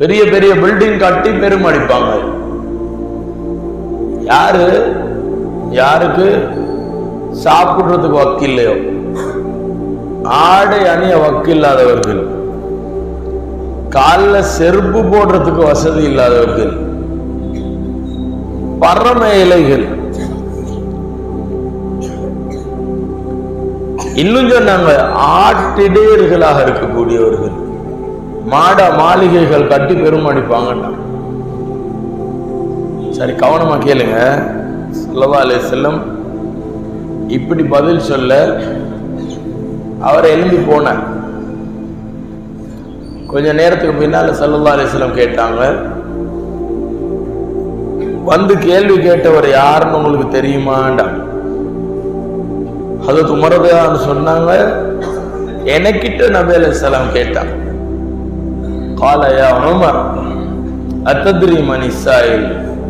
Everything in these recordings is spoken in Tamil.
பெரிய பெரிய பில்டிங் கட்டி பெரும் அடிப்பாங்க. யாரு? யாருக்கு? சாப்பிடுறதுக்கு வக்கில்லையோ. ஆடை அணிய வக்கில்லாதவர்கள். காலில் செருப்பு போடுறதுக்கு வசதி இல்லாதவர்கள். பரம இலைகள். இன்னும் சொன்னாங்க ஆட்டிடையர்களாக இருக்கக்கூடியவர்கள். மாட மாளிகைகள் கட்டி பெருமடிப்பாங்கண்ணா சரி கவனமா கேளுங்க. சொல்லவா அலே செல்லம் இப்படி பதில் சொல்ல அவர் எழுந்து போனார். கொஞ்ச நேரத்துக்கு பின்னால சல்லல்லா அலிஸ்லம் கேட்டாங்க. வந்து கேள்வி கேட்டவர் யாருன்னு உங்களுக்கு தெரியுமாண்டா? அது துமரதான்னு சொன்னாங்க எனக்கிட்ட நபி அலிஸ்லாம் கால காலையா உமர் அத்தத்ரி மணி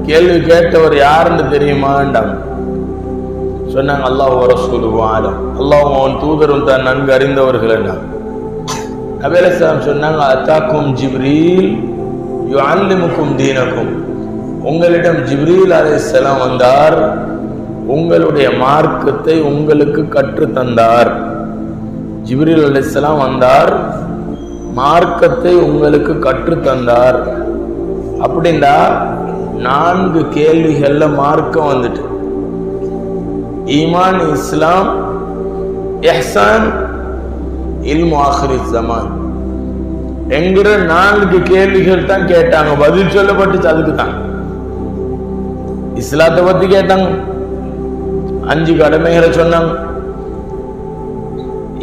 கேள்வி கேட்டவர் யாருன்னு தெரியுமாண்டாங்க சொன்னாங்க அல்லாஹ் ரசூலுவான் அல்லாஹ் அவன் தூதரும் தான் நன்கு அறிந்தவர்கள் என்ன? நபேலஸ்லாம் சொன்னாங்க அத்தாக்கும் ஜிப்ரீல் யுஅல்லிமுக்கும் தீனக்கும். உங்களிடம் ஜிப்ரீல் செலம் வந்தார். உங்களுடைய மார்க்கத்தை உங்களுக்கு கற்று தந்தார் ஜிப்ரீல் செலம் வந்தார். மார்க்கத்தை உங்களுக்கு கற்று தந்தார் அப்படின்னா நான்கு கேள்விகள்ல மார்க்கம் வந்துட்டு. ஈமான் இஸ்லாம் எஹ்சான் இல்மு ஆஹிரி ஜமான். என்கிற நான்கு கேள்விகள் தான் கேட்டாங்க. பதில் சொல்லப்பட்டுச்சு அதுக்கு தான் இஸ்லாத்தை பத்தி கேட்டாங்க. அஞ்சு கடமைகளை சொன்னாங்க.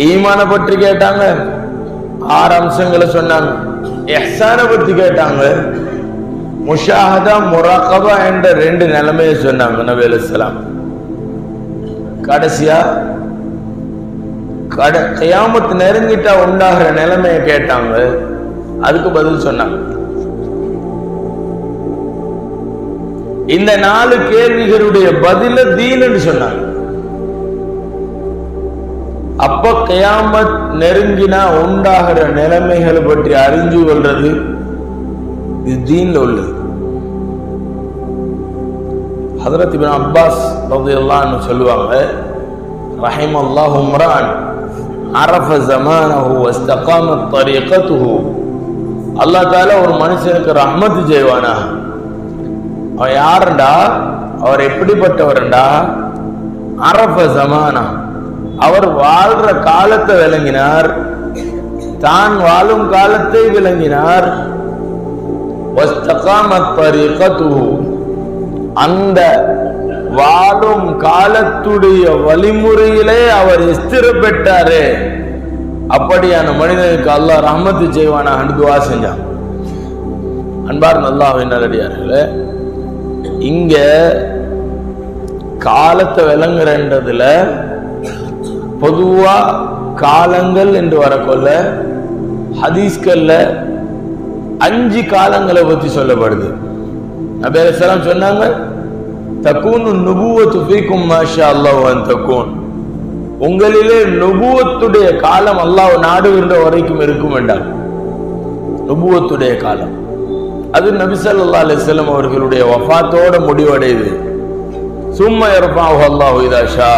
ஈமான பற்றி கேட்டாங்க. ஆறு அம்சங்களை சொன்னாங்க. எஹ்சானை பத்தி கேட்டாங்க. முஷாஹதா முராக்கபா என்ற ரெண்டு நிலைமையை சொன்னாங்க நபி அலைஹிஸ்ஸலாம் கடைசியா கட கியாமத்து நெருங்கிட்டா உண்டாகிற நிலைமையை கேட்டாங்க. அதுக்கு பதில் சொன்னாங்க. இந்த நாலு கேள்விகளுடைய பதில தீனன்னு சொன்னாங்க. அப்ப கயாமத் நெருங்கினா உண்டாகிற நிலைமைகளை பற்றி அறிஞ்சு கொள்றது இது தீன்ல உள்ளது. ஹதரத் இப்னு அப்பாஸ் ரலியல்லாஹு சொல்லுவாங்க ரஹிம் அல்லாஹ் உம்ரான் அரஃப ஜமானஹு வஸ்தகாம தரீகத்துஹு. அல்லாஹ் தஆலா ஒரு மனுஷனுக்கு ரஹ்மத் செய்வானா? அவன் யாருண்டா? அவர் எப்படிப்பட்டவர்டா அரஃப ஜமானா. அவர் வாழ்ற காலத்தை விளங்கினார். தான் வாழும் காலத்தை விளங்கினார். அந்த வாழும் காலத்துடைய வழிமுறையிலே அவர் ஸ்திரப்பட்டாரு அப்படியான மனிதனுக்கு அல்லாஹ் ரஹமத்து செய்வானா? துவா செஞ்சான். அன்பார் நல்லா நல்லடியார்களே இங்க காலத்தை விளங்குறன்றதுல பொதுவா காலங்கள் என்று வரக்கொள்ள ஹதீஸ்கல்ல அஞ்சு காலங்களை பத்தி சொல்லப்படுது. நபி சொன்னாங்க தக்கூனு நுபுவத்து ஃபீக்கும் மாஷா அல்லாஹ் தக்கூன் உங்களிலே நுபுவத்துடைய காலம் அல்லாஹ் நாடுகின்ற வரைக்கும் இருக்கும் என்றார். நுபுவத்துடைய காலம். அது நபிசல் ஸல்லல்லாஹு அலைஹி அவர்களுடைய வஃபாத்தோட முடிவடையுது. சும்மா இறப்பாஹு அல்லாஹ் இதாஷா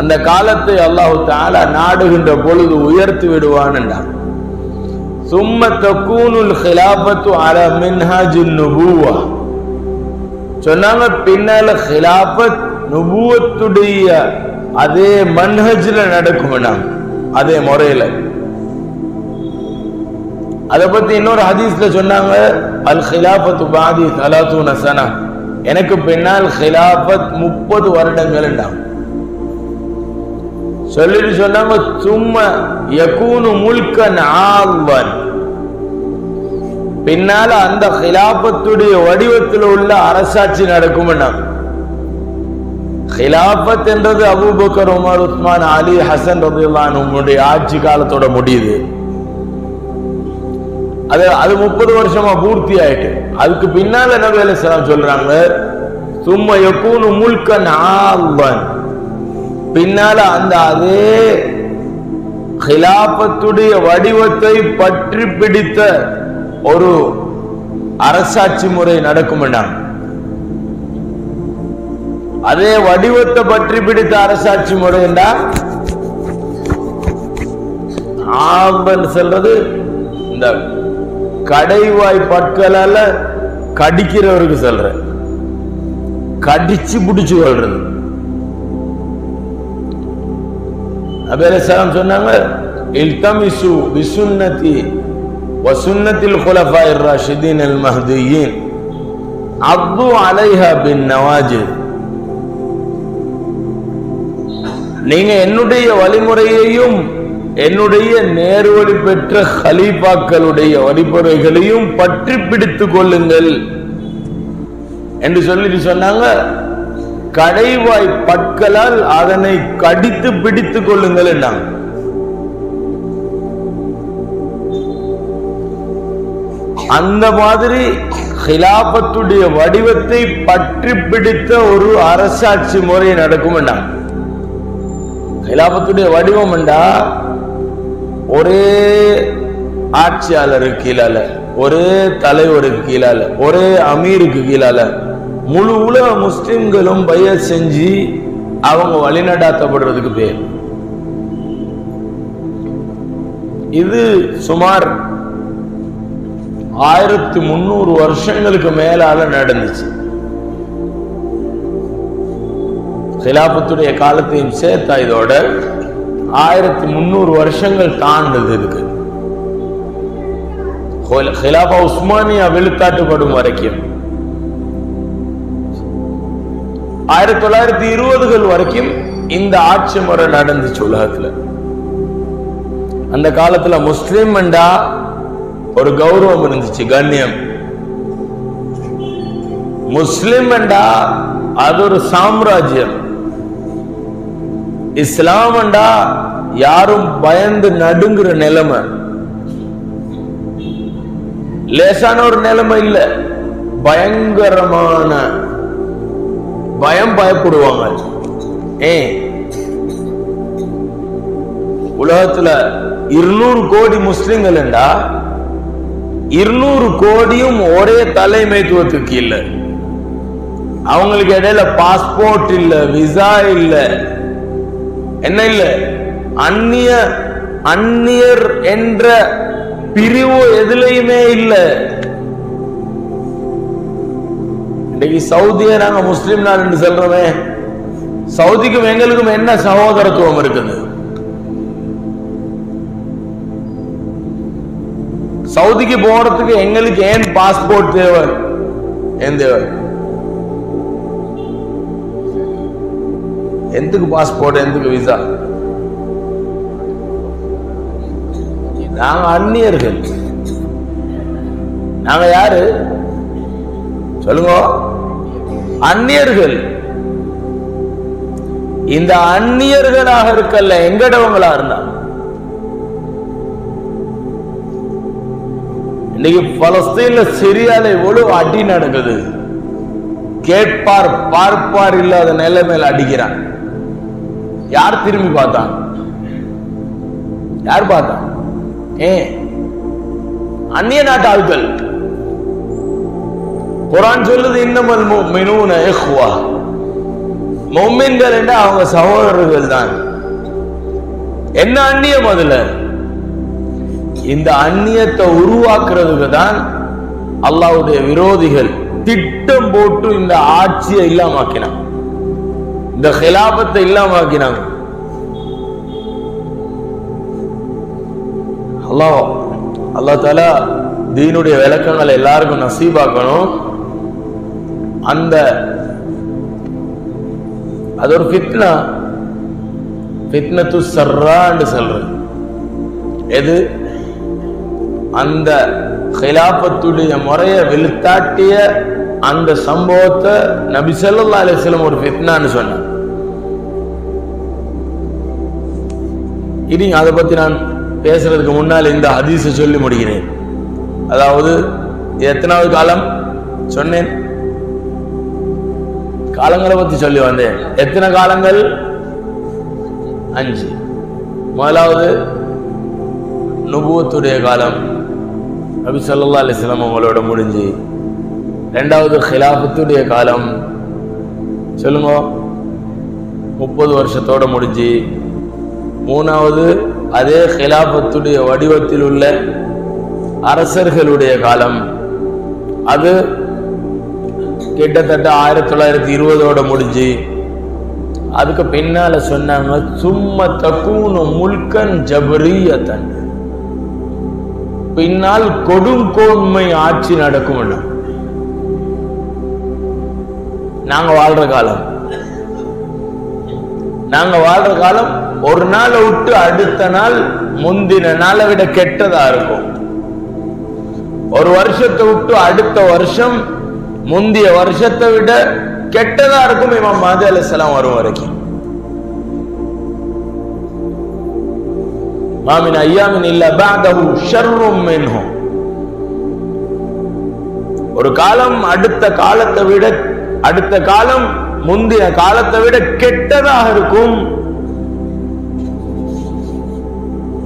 அந்த காலத்தை அல்லாஹு தாலா நாடுகின்ற பொழுது உயர்த்தி விடுவான் என்றான். சும்ம தக்கூனுல் ஹிலாபத்து அல மின்ஹாஜின் நுபுவா. சொன்னாங்க பின்னால ஹிலாபத் நுபுவத்துடைய அதே மன்ஹஜ்ல நடக்கும் அதே முறையில. அதை பத்தி இன்னொரு ஹதீஸ்ல சொன்னாங்க அல் ஹிலாபத்து பாதி சலாத்து நசனா எனக்கு பின்னால் ஹிலாபத் முப்பது வருடங்கள் சொல்லிட்டு சொன்னாங்க சும்மா யகூனு முல்கன் ஆல்வன். பின்னால அந்த ஹிலாபத்துடைய வடிவத்தில் உள்ள அரசாட்சி நடக்கும் ஹிலாபத் என்றது Abu Bakr Umar Usman Ali Hasan ரபுல்லானுடைய ஆட்சி காலத்தோட முடியுது. அது அது முப்பது வருஷமா பூர்த்தி ஆயிட்டு. அதுக்கு பின்னால் என்ன வேலை சொல்றாங்க சும்மா யக்கூனு முல்கன் ஆல்வன். பின்னால அந்த அதே ஹிலாபத்துடைய வடிவத்தை பற்றி பிடித்த ஒரு அரசாட்சி முறை நடக்கும் அதே வடிவத்தை பற்றி பிடித்த அரசாட்சி என்றா ஆம்பன் சொல்றது இந்த கடைவாய் பற்களால கடிக்கிறவருக்கு சொல்றேன் கடிச்சு பிடிச்சு கொள்றது அபேரசலாம் சொன்னாங்க இல்தமிசு பிசுன்னதி வசுன்னத்தில் குலஃபாயிர் ராஷிதீன் அல் மஹ்தியின் அப்து அலைஹா பின் நவாஜித் நீங்க என்னுடைய வழிமுறையையும் என்னுடைய நேர்வழி பெற்ற ஹலீபாக்களுடைய வழிமுறைகளையும் பற்றி பிடித்து கொள்ளுங்கள் என்று சொல்லிட்டு சொன்னாங்க. கடைவாய் பற்களால் அதனை கடித்து பிடித்துக் கொள்ளுங்கள் என்றாங்க அந்த மாதிரி ஹிலாபத்துடைய வடிவத்தை பற்றி பிடித்த ஒரு அரசாட்சி முறை நடக்கும் என்றாங்க ஹிலாபத்துடைய வடிவம் என்றா ஒரே ஆட்சியாளருக்கு கீழால ஒரே தலைவருக்கு கீழால ஒரே அமீருக்கு கீழால முழு உலக முஸ்லிம்களும் பய செஞ்சு அவங்க வழிநடாத்தப்படுறதுக்கு பேர். இது சுமார் ஆயிரத்தி முன்னூறு வருஷங்களுக்கு மேலால நடந்துச்சு. ஹிலாபத்துடைய காலத்தையும் சேர்த்தா இதோட ஆயிரத்தி முன்னூறு வருஷங்கள் தாண்டது இருக்கு ஹிலாபா உஸ்மானியா வெளுத்தாட்டுப்படும் வரைக்கும். ஆயிரத்தி தொள்ளாயிரத்தி இருபதுகள் வரைக்கும் இந்த ஆட்சி முறை நடந்துச்சு உலகத்துல. அந்த காலத்துல முஸ்லீம் ஒரு கௌரவம் இருந்துச்சு கண்ணியம். முஸ்லிம் என்றா அது ஒரு சாம்ராஜ்யம். இஸ்லாம் என்றா யாரும் பயந்து நடுங்குற நிலைமை. லேசான ஒரு நிலைமை இல்லை பயங்கரமான பயம் பயப்படுவாங்க. ஏ உலகத்துல இருநூறு கோடி முஸ்லிம்கள் என்றா இருநூறு கோடியும் ஒரே தலைமைத்துவத்துக்கு இல்ல அவங்களுக்கு இடையில பாஸ்போர்ட் இல்ல விசா இல்ல. என்ன இல்ல? அந்நிய அந்நியர் என்ற பிரிவு எதுலையுமே இல்ல. இன்னைக்கு சவுதியை நாங்க முஸ்லீம் நாடு சொல்றோமே சவுதிக்கும் எங்களுக்கும் என்ன சகோதரத்துவம் இருக்குது? சவுதிக்கு போறதுக்கு எங்களுக்கு ஏன் பாஸ்போர்ட் தேவை? ஏன் தேவை? எதுக்கு பாஸ்போர்ட் எதுக்கு விசா நாங்க அந்நியர்கள். நாங்க யாரு? சொல்லுங்க. அந்நியர்கள். இந்த அந்நியர்களாக இருக்கல்ல எங்கடவங்களா இருந்தா? இன்னைக்கு பலஸ்தீன்ல சிரியால எவ்வளவு அடி நடக்குது. கேட்பார் பார்ப்பார் இல்லாத நிலைமையில அடிக்கிறான். யார் திரும்பி பார்த்தான்? யார் பார்த்தான்? ஏ அந்நிய நாட்டு ஆட்கள். குரான் சொல்லுது இன்னமல் மினூன எஹ்வா மொம்மின்கள் என்ற அவங்க சகோதரர்கள் தான். என்ன அந்நியம் அதுல இந்த அந்நியத்தை உருவாக்குறதுக்கு தான் அல்லாவுடைய விரோதிகள் திட்டம் போட்டு இந்த ஆட்சியை இல்லாமாக்கினாங்க. இந்த ஹிலாபத்தை இல்லாமாக்கினாங்க. அல்லாஹ் அல்லா தாலா தீனுடைய விளக்கங்களை எல்லாருக்கும் நசீபாக்கணும். அந்த அது ஒரு ஃபித்னா ஃபித்னத்து சர்ரான்னு சொல்றது எது? அந்த ஹிலாபத்துடைய முறையை வெளுத்தாட்டிய அந்த சம்பவத்தை நபி சொல்லா அலைஹி ஒரு ஃபித்னான்னு சொன்னார். இனி அதை பத்தி நான் பேசுறதுக்கு முன்னால் இந்த ஹதீஸை சொல்லி முடிகிறேன் அதாவது எத்தனாவது காலம்? சொன்னேன். காலங்களை பத்தி சொல்லி வந்தேன். எத்தனை காலங்கள்? அஞ்சு. முதலாவது நுபுவத்துடைய காலம். நபி சொல்லா அலைஹி அவங்களோட முடிஞ்சு. ரெண்டாவது ஹிலாஃபத்துடைய காலம். சொல்லுங்க. முப்பது வருஷத்தோட முடிஞ்சு. மூணாவது அதே ஹிலாஃபத்துடைய வடிவத்தில் உள்ள அரசர்களுடைய காலம். அது கிட்டத்தட்ட ஆயிரத்தி தொள்ளாயிரத்தி இருபதோட முடிஞ்சு. அதுக்கு பின்னால சொன்னாங்க சும்ம தக்கூனு முல்கன் ஜபரியத்தன். பின்னால் கொடுங்கோன்மை ஆட்சி நடக்கும் நாங்க வாழ்ற காலம். நாங்க வாழ்ற காலம் ஒரு நாளை விட்டு அடுத்த நாள் முந்தின நாளை விட கெட்டதா இருக்கும். ஒரு வருஷத்தை விட்டு அடுத்த வருஷம் முந்திய வருஷத்தை விட கெட்டதா இருக்கும் இமாம் மாதி அலிஸ்லாம் வரும் வரைக்கும். மாமின் ஐயாமின் இல்ல பாதஹு ஷர்ரும் மின்ஹும். ஒரு காலம் அடுத்த காலத்தை விட அடுத்த காலம் முந்தைய காலத்தை விட கெட்டதாக இருக்கும்.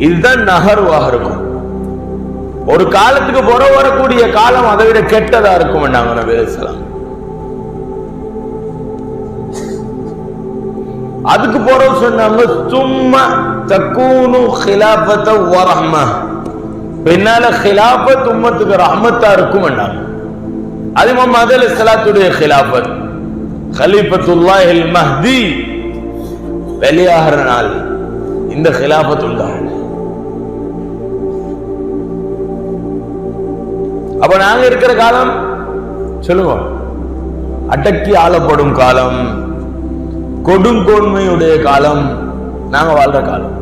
இதுதான் நகர்வாக இருக்கும். ஒரு காலத்துக்கு புற வரக்கூடிய காலம் அதை விட கெட்டதா இருக்கும் நபி அலைஹிஸ்ஸலாம் அதுக்கு போறோம் சொன்னாங்க சும்மா தக்கூனு ஹிலாபத்தை வரஹ்ம பின்னால ஹிலாபத் உம்மத்துக்கு ரஹ்மத்தா இருக்கும் அது முகமது அலி இஸ்லாத்துடைய ஹிலாபத் ஹலீபத்துல்லாஹில் மஹ்தி வெளியாகிற நாள் இந்த ஹிலாபத் உண்டாகும் அப்ப நாங்க இருக்கிற காலம் சொல்லுங்க. அடக்கி ஆளப்படும் காலம் கொடுங்கோன்மையுடைய காலம் நாங்க வாழ்ற காலம்.